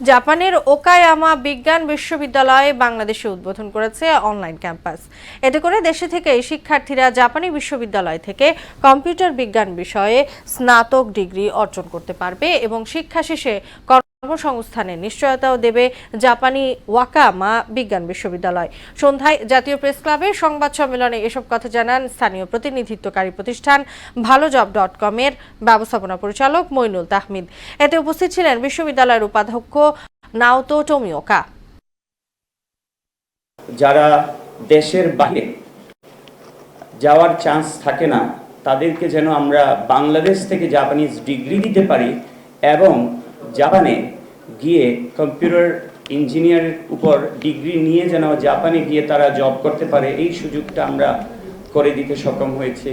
জাপানের ওকায়ামা বিজ্ঞান বিশ্ববিদ্যালয়ে বাংলাদেশে উদ্বোধন করেছে অনলাইন ক্যাম্পাস। এতে করে দেশে থেকে শিক্ষার্থীরা জাপানি বিশ্ববিদ্যালয় থেকে কম্পিউটার বিজ্ঞান বিষয়ে স্নাতক ডিগ্রি অর্জন করতে পারবে এবং শিক্ষা শেষে কর্মসংস্থানের নিশ্চয়তাও দেবে জাপানি ওয়াকামা বিজ্ঞান বিশ্ববিদ্যালয়। সন্ধ্যায় জাতীয় প্রেস ক্লাবে সংবাদ সম্মেলনে এসব কথা জানান স্থানীয় প্রতিনিধিত্বকারী প্রতিষ্ঠান ভালো জব ডট কমের ব্যবস্থাপনা পরিচালক মইনুল তাহমিদ। এতে উপস্থিত ছিলেন বিশ্ববিদ্যালয়ের উপাধ্যক্ষ নাওতো টমিওকা। যারা দেশের বাইরে যাওয়ার চান্স থাকে না, তাদেরকে যেন আমরা বাংলাদেশ থেকে জাপানিজ ডিগ্রি দিতে পারি এবং জাপানে গিয়ে কম্পিউটার ইঞ্জিনিয়ারের উপর ডিগ্রি নিয়ে যেন জাপানে গিয়ে তারা জব করতে পারে, এই সুযোগটা আমরা করে দিতে সক্ষম হয়েছে।